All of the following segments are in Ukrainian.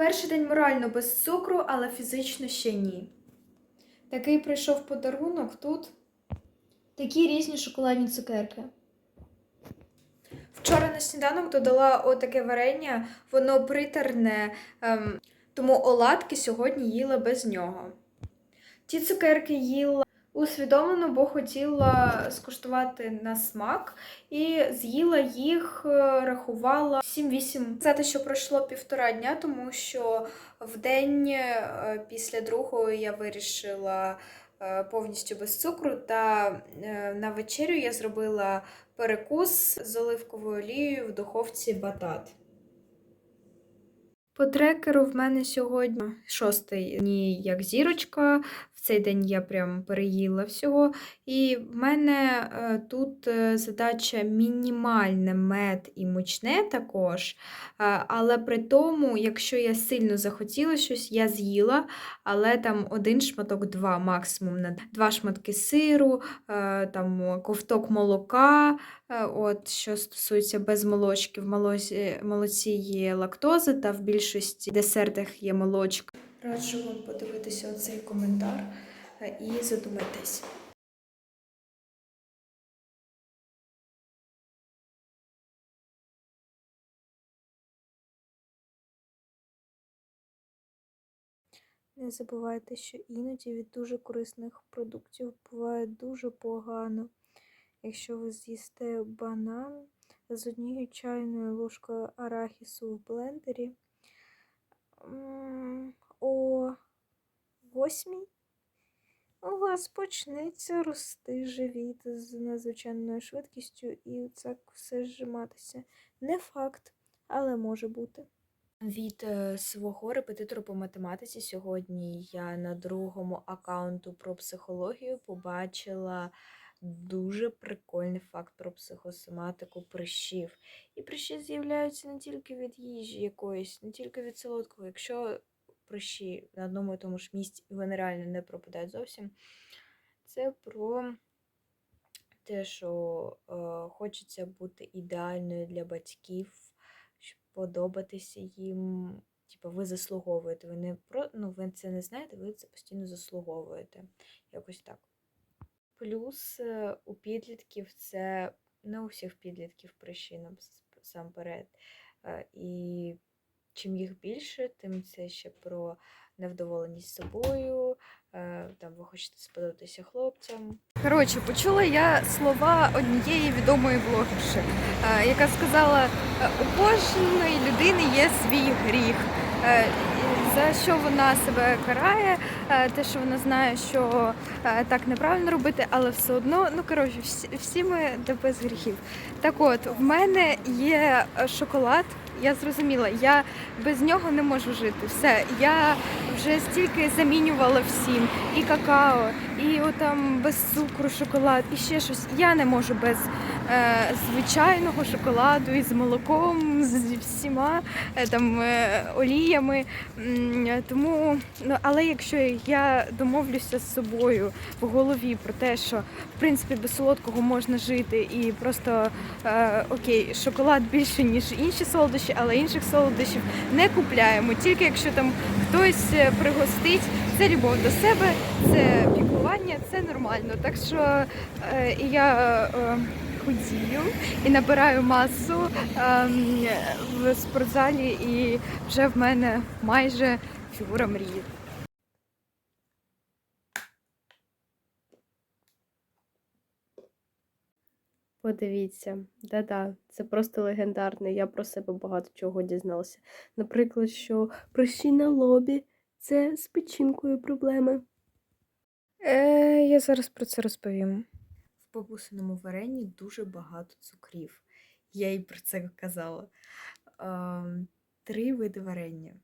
Перший день морально без цукру, але фізично ще ні. Такий прийшов подарунок тут. Такі різні шоколадні цукерки. Вчора на сніданок додала отаке варення, воно притерне, ем, тому оладки сьогодні їла без нього. Ті цукерки їла усвідомлено, бо хотіла скуштувати на смак і з'їла їх, е, рахувала 7-8. Сказати, що пройшло півтора дня, тому що в день е, після другого я вирішила е, повністю без цукру. Та на вечерю я зробила перекус з оливковою олією в духовці батат. По трекеру в мене сьогодні шостий дні як зірочка. В цей день я прям переїла всього. І в мене е, тут е, задача мінімальне мед і мучне також. Е, але при тому, якщо я сильно захотіла щось, я з'їла, але там один шматок, два максимум на два шматки сиру, там ковток молока. От, що стосується без молочки, в молоці, є лактоза, та в більшості десертах є молочка. Раджу вам подивитися оцей коментар е, і задумайтесь. Не забувайте, що іноді від дуже корисних продуктів буває дуже погано. Якщо ви з'їсте банан з однією чайною ложкою арахісу в блендері о восьмій, у вас почнеться рости живіт з надзвичайною швидкістю і це все зжиматися. Не факт, але може бути. Від е, свого репетитору по математиці сьогодні я на другому аккаунту про психологію побачила дуже прикольний факт про психосоматику прищів. І прищі з'являються не тільки від їжі якоїсь, не тільки від солодкого. Якщо прищі на одному і тому ж місці і вони реально не пропадають зовсім, це про те, що е, хочеться бути ідеальною для батьків, щоб подобатися їм. Типу, ви заслуговуєте. Ви не про ну, ви це не знаєте, ви це постійно заслуговуєте. Якось так. Плюс е, у підлітків це не у всіх підлітків причина насамперед. Е, І чим їх більше, тим це ще про невдоволеність собою, е, там ви хочете сподобатися хлопцям. Коротше, почула я слова однієї відомої блогерші, е, яка сказала: у кожної людини є свій гріх. За що вона себе карає, е, те, що вона знає, що е, так неправильно робити, але все одно, ну коротше, всі, всі ми де без гріхів. Так от, в мене є е, шоколад. Я зрозуміла, я без нього не можу жити. Все, я вже стільки замінювала всім, і какао, і отам без цукру шоколад, і ще щось. Я не можу без е, звичайного шоколаду із молоком, зі всіма е, там е, оліями. Тому, ну але якщо я домовлюся з собою в голові про те, що в принципі без солодкого можна жити, і просто е, окей, шоколад більше ніж інші солодощі, але інших солодощів не купляємо. Тільки якщо там хтось е, пригостить, це любов до себе, це піклування, це нормально. Так що е, я. Е, Худію і набираю масу е, в спортзалі, і вже в мене майже фігура мрії. Подивіться, да-да, це просто легендарне. Я про себе багато чого дізналася. Наприклад, що прищі на лобі це з печінкою проблеми. Е, я зараз про це розповім. В бабусиному варенні дуже багато цукрів. Я їй про це казала. Ем, три види варення.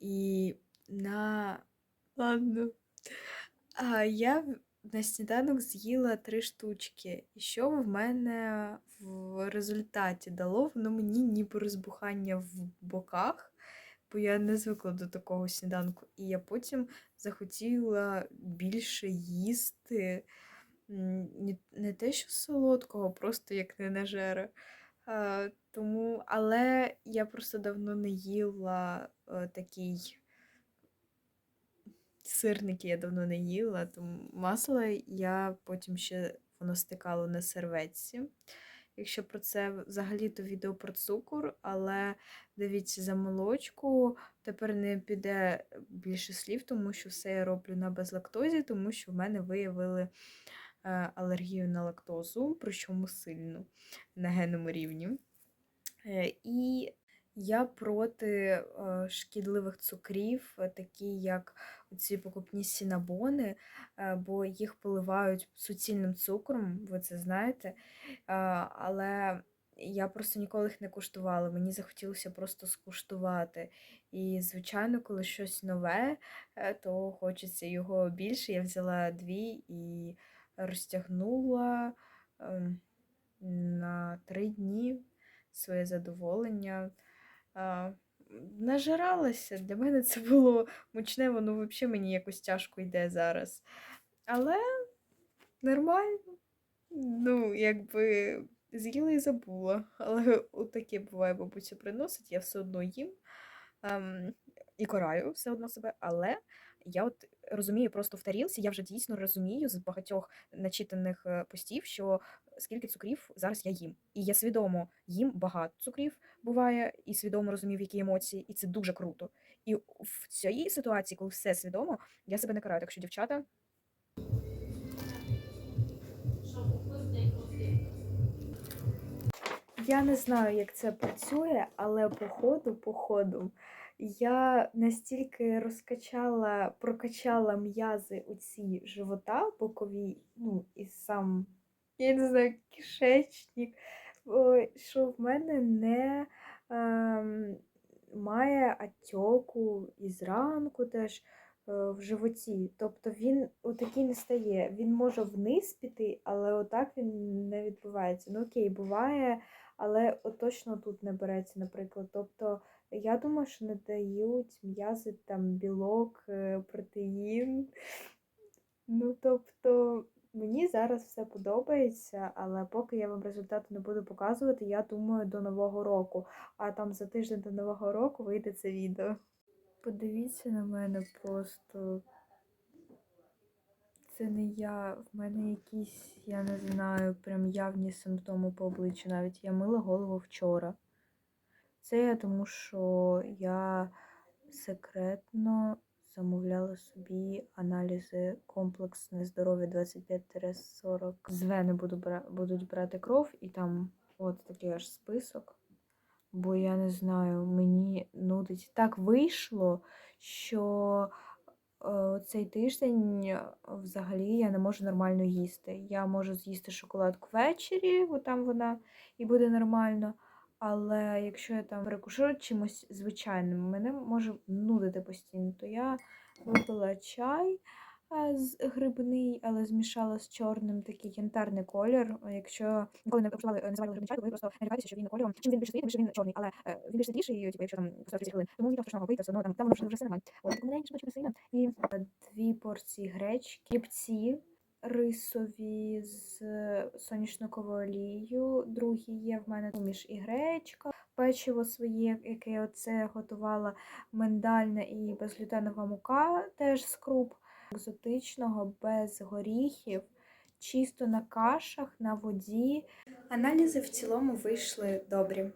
І на. Ладно. А я на сніданок з'їла три штучки. І що в мене в результаті дало? Воно мені ніби розбухання в боках, бо я не звикла до такого сніданку. І я потім захотіла більше їсти. Не те, що солодкого, просто як не нажера. Тому, але я просто давно не їла е, такий сирники я давно не їла, тому масло я потім ще воно стикало на серветці. Якщо про це взагалі то відео про цукор, але дивіться за молочку, тепер не піде більше слів, тому що все я роблю на безлактозі, тому що в мене виявили е, алергію на лактозу, причому сильну на генному рівні. Е, І я проти е, шкідливих цукрів, е, такі як ці покупні сінабони, е, бо їх поливають суцільним цукром, ви це знаєте. Е, Але я просто ніколи їх не куштувала. Мені захотілося просто скуштувати. І, звичайно, коли щось нове, е, то хочеться його більше. Я взяла дві і розтягнула ем, на три дні своє задоволення. Нажиралася. Для мене це було мучне, воно взагалі мені якось тяжко йде зараз. Але нормально. Ну, якби з'їла і забула. Але отаке буває, бабуся приносить, я все одно їм ем, і караю все одно себе. Але я от розумію просто в тарілці, я вже дійсно розумію з багатьох начитаних е, постів, що скільки цукрів зараз я їм. І я свідомо їм багато цукрів буває, і свідомо розумію, які емоції, і це дуже круто. І в цій ситуації, коли все свідомо, я себе не караю. Так що, дівчата, Я не знаю, як це працює, але по ходу, по ходу, я настільки розкачала, прокачала м'язи у ці живота бокові, ну, і сам, я не знаю, кишечник, що в мене не ем, має атьоку і зранку теж е, в животі. Тобто він отакий не стає. Він може вниз піти, але отак він не відбувається. Ну окей, буває але точно тут не береться, наприклад. Тобто, я думаю, що не дають м'язи там білок, е, протеїн. Ну, тобто, мені зараз все подобається, але поки я вам результати не буду показувати, я думаю, до Нового року. А там за тиждень до Нового року вийде це відео. Подивіться на мене просто. Це не я, в мене якісь, я не знаю, прям явні симптоми по обличчю навіть. Я мила голову вчора. Це я тому, що я секретно замовляла собі аналізи комплексне здоров'я 25-40. З вени буду будуть брати кров, і там от такий аж список. Бо я не знаю, мені нудить. Так вийшло, що цей тиждень е, взагалі я не можу нормально їсти. Я можу з'їсти шоколадку ввечері, бо там вона і буде нормально. Але якщо я там перекушу чимось звичайним, мене може нудити постійно, то я випила чай е, з грибний, але змішала з чорним такий янтарний колір. Якщо ніколи не вживали, не називали грибний чай, то ви просто не лякайтеся, що він кольором. Чим він більше тим більше він чорний, але е, він більш світліший, типу, якщо там поставити 30 хвилин, тому нічого страшного вийде, все одно там, там вже, вже все нормально. Ось таку маленьку шматочку сина. І е, дві порції гречки, хлібці рисові з соняшниковою олією. Другі є в мене суміш і гречка, печиво своє, яке я оце готувала, миндальна і безглютенова мука, теж з круп екзотичного, без горіхів, чисто на кашах, на воді. Аналізи в цілому вийшли добрі.